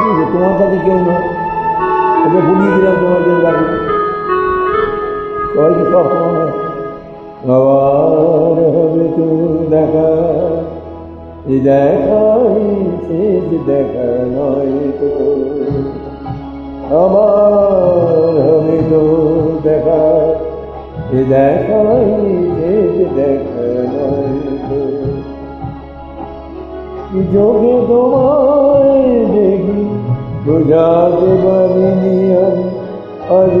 এই যে তোমার কাছে কেউ না ওকে বুঝিয়ে দিলাম তোমার জন্য বাড়ি সবাইকে সব সময় আবার হবে তো দেখা এই দেখাই শেষ দেখা নয় তো আমার হবে তো দেখা, এ দেখাই শেষ দেখা নয় তো কি যোগে তোমায় দেখি বুঝাতে পারিনি আমি আজ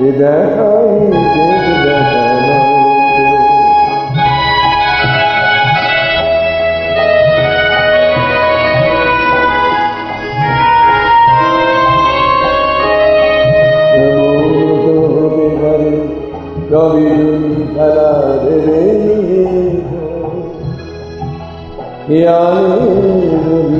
দেখাই দেখ দেখানো হতে পারে রবি খেলা দেবে খেয়ালে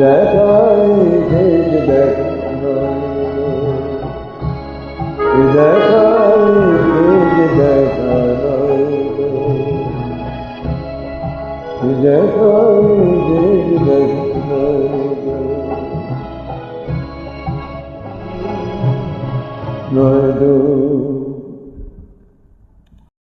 দেখাই শেষ দেখা নইল এ দেখাই শেষ দেখা নইল দেখাই শেষ দেখা নইল নয়তো